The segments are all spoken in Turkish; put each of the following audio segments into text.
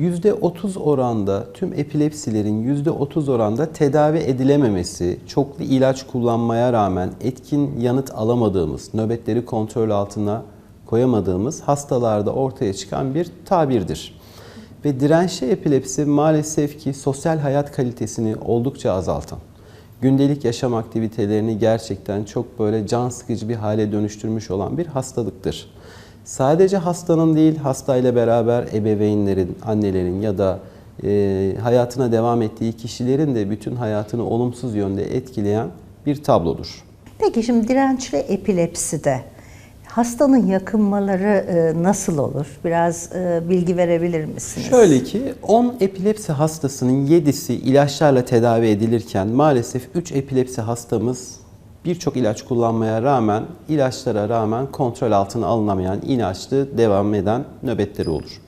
%30 oranda tüm epilepsilerin %30 oranda tedavi edilememesi, çoklu ilaç kullanmaya rağmen etkin yanıt alamadığımız, nöbetleri kontrol altına koyamadığımız hastalarda ortaya çıkan bir tabirdir. Ve dirençli epilepsi maalesef ki sosyal hayat kalitesini oldukça azaltan, gündelik yaşam aktivitelerini gerçekten çok böyle can sıkıcı bir hale dönüştürmüş olan bir hastalıktır. Sadece hastanın değil, hastayla beraber ebeveynlerin, annelerin ya da e, hayatına devam ettiği kişilerin de bütün hayatını olumsuz yönde etkileyen bir tablodur. Peki şimdi dirençli epilepside hastanın yakınmaları e, nasıl olur? Biraz e, bilgi verebilir misiniz? Şöyle ki 10 epilepsi hastasının 7'si ilaçlarla tedavi edilirken maalesef 3 epilepsi hastamız birçok ilaç kullanmaya rağmen ilaçlara rağmen kontrol altına alınamayan inançlı devam eden nöbetleri olur.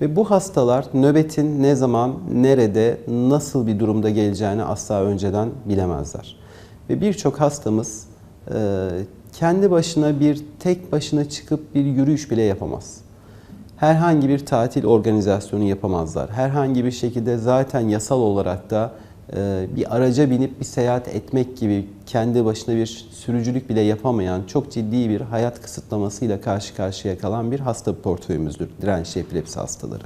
Ve bu hastalar nöbetin ne zaman, nerede, nasıl bir durumda geleceğini asla önceden bilemezler. Ve birçok hastamız e, kendi başına bir tek başına çıkıp bir yürüyüş bile yapamaz herhangi bir tatil organizasyonu yapamazlar. Herhangi bir şekilde zaten yasal olarak da ee, bir araca binip bir seyahat etmek gibi kendi başına bir sürücülük bile yapamayan çok ciddi bir hayat kısıtlamasıyla karşı karşıya kalan bir hasta portföyümüzdür dirençli epilepsi hastaları.